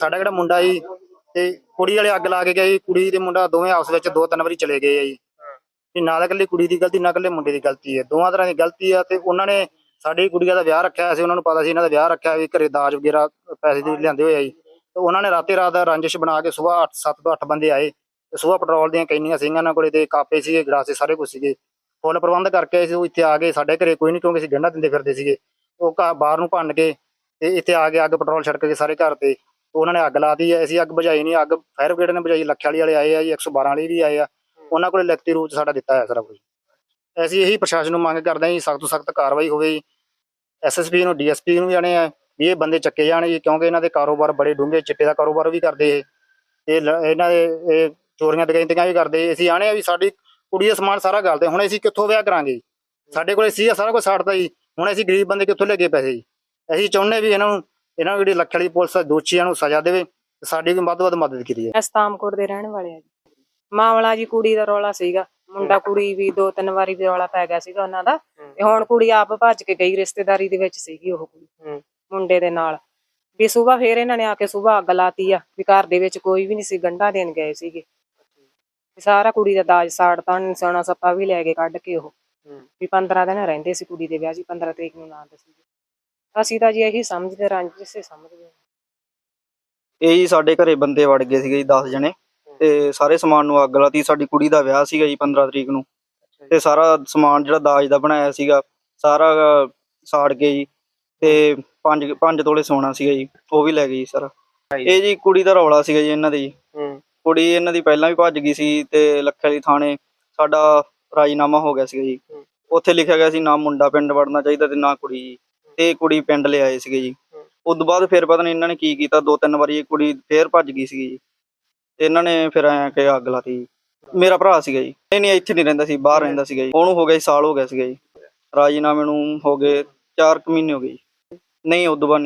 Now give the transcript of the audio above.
ਸਾਡਾ ਕਿਹੜਾ ਮੁੰਡਾ ਜੀ ਤੇ ਕੁੜੀ ਵਾਲੇ ਅੱਗ ਲਾ ਕੇ ਗਏ ਜੀ ਕੁੜੀ ਤੇ ਮੁੰਡਾ ਦੋਵੇਂ ਆਪਸ ਵਿੱਚ ਦੋ ਤਿੰਨ ਵਾਰੀ ਚਲੇ ਗਏ ਆ ਜੀ। ਤਾਂ ਇਕੱਲੀ ਕੁੜੀ ਦੀ ਗਲਤੀ ਨਾ ਇਕੱਲੇ ਮੁੰਡੇ ਦੀ ਗਲਤੀ ਹੈ ਦੋਵਾਂ ਤਰ੍ਹਾਂ ਦੀ ਗਲਤੀ ਆ ਤੇ ਉਹਨਾਂ ਨੇ ਸਾਡੀ ਕੁੜੀਆਂ ਦਾ ਵਿਆਹ ਰੱਖਿਆ ਸੀ ਉਹਨਾਂ ਨੂੰ ਪਤਾ ਸੀ ਇਹਨਾਂ ਦਾ ਵਿਆਹ ਰੱਖਿਆ ਵੀ ਘਰੇ ਦਾਜ ਵਗੈਰਾ ਪੈਸੇ ਦੇ ਲਿਆਂਦੇ ਹੋਏ ਆ ਜੀ। ਤੇ ਉਹਨਾਂ ਨੇ ਰਾਤੇ ਰਾਤ ਦਾ ਰੰਜਿਸ਼ ਬਣਾ ਕੇ ਸਵੇਰ 8 7 ਤੋਂ 8 ਬੰਦੇ ਆਏ। ਤੇ ਸਵੇਰ ਪੈਟਰੋਲ ਦੀਆਂ ਕੈਨੀਆਂ ਸੀਗੀਆਂ ਉਹਨਾਂ ਕੋਲੇ ਤੇ ਕਾਪੇ ਸੀਗੇ ਗਲਾਸੇ ਸਾਰੇ ਕੁਝ ਸੀਗੇ। ਫੁੱਲ ਪ੍ਰਬੰਧ ਕਰਕੇ ਅਸੀਂ ਉਹ ਇੱਥੇ ਆ ਗਏ ਸਾਡੇ ਘਰੇ ਕੋਈ ਨਹੀਂ ਕਿਉਂਕਿ ਅਸੀਂ ਗੰਢਾ ਦਿੰਦੇ ਫਿਰਦੇ ਸੀਗੇ। ਉਹ ਘਰ ਬਾਹਰ ਨੂੰ ਭੰਨ ਕੇ ਤੇ ਇੱਥੇ ਆ ਕੇ ਅੱਗ ਪੈਟਰੋਲ ਛੜਕ ਕੇ ਸਾਰੇ ਘਰ ਤੇ ਉਹਨਾਂ ਨੇ ਅੱਗ ਲਾਤੀ ਹੈ ਅਸੀਂ ਅੱਗ ਬੁਝਾਈ ਨਹੀਂ ਅੱਗ ਫਾਇਰ ਬ੍ਰਿਗੇਡ ਨੇ ਬੁਝਾਈ ਲੱਖੇ ਵਾਲੀ ਵਾਲੇ ਆਏ ਆ ਜੀ 112 ਵਾਲੇ ਵੀ ਆਏ ਆ। ਉਹਨਾਂ ਕੋਲੇ ਲਿਖਤੀ ਰੂਪ ਚ ਸਾਡਾ ਦਿੱਤਾ ਹੈ ਸਾਰਾ ਕੁਝ। ਅਸੀਂ ਇਹੀ ਪ੍ਰਸ਼ਾਸਨ ਨੂੰ ਮੰਗ ਕਰਦੇ ਹਾਂ ਜੀ ਸਖਤ ਤੋਂ ਸਖਤ ਕਾਰਵਾਈ ਹੋਵੇ ਜੀ। ਐਸਐਸਪੀ ਨੂੰ ਡੀਐਸਪੀ ਨੂੰ ਜਾਣੇ ਆ ਵੀ ਇਹ ਬੰਦੇ ਚੱਕੇ ਜਾਣ ਜੀ ਕਿਉਂਕਿ ਇਹਨਾਂ ਦੇ ਕਾਰੋਬਾਰ ਬੜੇ ਡੂੰਘੇ ਚਿੱਟੇ ਦਾ ਕਾਰੋਬਾਰ ਵੀ ਕਰਦੇ ਇਹ। ਇਹ ਇਹਨਾਂ ਦੇ ਇਹ ਚੋਰੀਆਂ ਦਗੈਂਤੀਆਂ ਵੀ ਕਰਦੇ ਅਸੀਂ ਆਣੇ ਆ ਵੀ ਸਾਡੀ ਕੁੜੀ ਦਾ ਸਮਾਨ ਸਾਰਾ ਗਲਦੇ ਹੁਣ ਅਸੀਂ ਕਿੱਥੋਂ ਵਿਆਹ ਕਰਾਂਗੇ? ਸਾਡੇ ਕੋਲੇ ਸੀ ਸਾਰਾ ਕੁਝ ਛੱਡਦਾ ਜੀ ਹੁਣ ਅਸੀਂ ਗਰੀਬ ਬੰਦੇ ਕਿੱਥੋਂ ਲੈ ਕੇ ਪੈਸੇ ਜੀ? ਅਸੀਂ ਚਾਹੁੰਦੇ ਵੀ ਇਹਨਾਂ ਨੂੰ ਇਹਨਾਂ ਨੂੰ ਜਿਹੜੀ ਲੱਖ ਵਾਲੀ ਪੁਲਿਸ ਆ, ਦੋਸ਼ੀਆਂ ਨੂੰ ਸਜ਼ਾ ਦੇਵੇ ਤੇ ਸਾਡੀ ਵੀ ਵੱਧ ਤੋਂ ਵੱਧ ਮਦਦ ਕੀਤੀ ਹੈ ਅਸਤਾਮਕੋਟ ਦੇ ਰਹਿਣ ਵਾਲੇ ਆ ਜੀ। ਮਾਮਲਾ ਜੀ ਕੁੜੀ ਦਾ ਰੌਲਾ ਸੀਗਾ। ਮੁੰਡਾ ਕੁੜੀ ਵੀ ਦੋ ਤਿੰਨ ਵਾਰੀ ਵੀ ਰੌਲਾ ਪੈ ਗਿਆ ਸੀਗਾ ਉਹਨਾਂ ਦਾ। ਤੇ ਹੁਣ ਕੁੜੀ ਆਪ ਭੱਜ ਕੇ ਗਈ ਰਿਸ਼ਤੇਦਾਰੀ ਦੇ ਵਿੱਚ ਸੀਗੀ ਉਹ ਕੁੜੀ। ਮੁੰਡੇ ਦੇ ਨਾਲ। ਵੀ ਸਵੇਰ ਫੇਰ ਇਹਨਾਂ ਨੇ ਆ ਕੇ ਸਵੇਰ ਅੱਗ ਲਾਤੀ ਆ ਵੀ ਘਰ ਦੇ ਵਿੱਚ ਕੋਈ ਵੀ ਨਹੀਂ ਸੀ ਗੰਢਾ ਦੇਣ ਗਏ ਸੀਗੇ। ਵੀ ਸਾਰਾ ਕੁੜੀ ਦਾ ਦਾਜ ਸਾੜਤਾ ਉਹਨੇ ਸੋਨਾ ਸੱਪਾ ਵੀ ਲੈ ਕੇ ਕੱਢ ਕੇ ਉਹ। ਵੀ 15 ਦਿਨ ਰਹਿੰਦੇ ਸੀ ਕੁੜੀ ਦੇ ਵਿਆਹ ਜੀ 15 ਤਰੀਕ ਨੂੰ ਨਾਂ ਦੱਸੀ। ਅਸੀਂ ਤਾਂ ਜੀ ਇਹੀ ਸਮਝਦੇ ਰੰਜਿਸ਼ ਸਮਝਦੇ ਹਾਂ। ਇਹ ਜੀ ਸਾਡੇ ਘਰੇ ਬੰਦੇ ਵੜ ਗਏ ਸੀਗੇ ਜੀ 10 ਜਣੇ ਤੇ ਸਾਰੇ ਸਮਾਨ ਨੂੰ ਅੱਗ ਲਾਤੀ। ਸਾਡੀ ਕੁੜੀ ਦਾ ਵਿਆਹ ਸੀਗਾ ਜੀ 15 ਤਰੀਕ ਨੂੰ ਤੇ ਸਾਰਾ ਸਮਾਨ ਜਿਹੜਾ ਦਾਜ ਦਾ ਬਣਾਇਆ ਸੀਗਾ ਸਾਰਾ ਅਹ, ਸਾੜ ਕੇ ਜੀ ਤੇ 5 5 ਤੋਲੇ ਸੋਨਾ ਸੀਗਾ ਜੀ ਉਹ ਵੀ ਲੈ ਗਏ ਜੀ ਸਾਰਾ। ਇਹ ਜੀ ਕੁੜੀ ਦਾ ਰੌਲਾ ਸੀਗਾ ਜੀ ਇਹਨਾਂ ਦੇ। ਜੀ ਕੁੜੀ ਇਹਨਾਂ ਦੀ ਪਹਿਲਾਂ ਵੀ ਭੱਜ ਗਈ ਸੀ ਤੇ ਲੱਖੇ ਵਾਲੀ ਥਾਣੇ ਸਾਡਾ ਰਾਜੀਨਾਮਾ ਹੋ ਗਿਆ ਸੀਗਾ ਜੀ। ਉੱਥੇ ਲਿਖਿਆ ਗਿਆ ਸੀ ਨਾ ਮੁੰਡਾ ਪਿੰਡ ਵੜਨਾ ਚਾਹੀਦਾ ਤੇ ਨਾ ਕੁੜੀ ਜੀ। ਤੇ ਕੁੜੀ ਪਿੰਡ ਲੈ ਆਏ ਸੀਗੇ ਜੀ। ਉਸ ਬਾਅਦ ਫਿਰ ਪਤਾ ਨਹੀਂ ਇਹਨਾਂ ਨੇ ਕੀ ਕੀਤਾ, ਦੋ ਤਿੰਨ ਵਾਰੀ ਇਹ ਕੁੜੀ ਫੇਰ ਭੱਜ ਗਈ ਸੀਗੀ ਜੀ। ਤੇ ਇਹਨਾਂ ਨੇ ਫਿਰ ਐਂ ਕਿ ਅੱਗ ਲਾਤੀ ਜੀ। ਮੇਰਾ ਭਰਾ ਸੀਗਾ ਜੀ। ਨਹੀਂ ਨਹੀਂ, ਇੱਥੇ ਨਹੀਂ ਰਹਿੰਦਾ ਸੀ, ਬਾਹਰ ਰਹਿੰਦਾ ਸੀਗਾ ਜੀ। ਉਹਨੂੰ ਹੋ ਗਿਆ ਜੀ, ਸਾਲ ਹੋ ਗਿਆ ਸੀਗਾ ਜੀ। ਰਾਜੀਨਾਮੇ ਨੂੰ ਹੋ ਗਏ 4 ਕੁ ਮਹੀਨੇ ਹੋ ਗਏ ਜੀ। ਨਹੀਂ, ਉਦੋਂ ਬਾਅਦ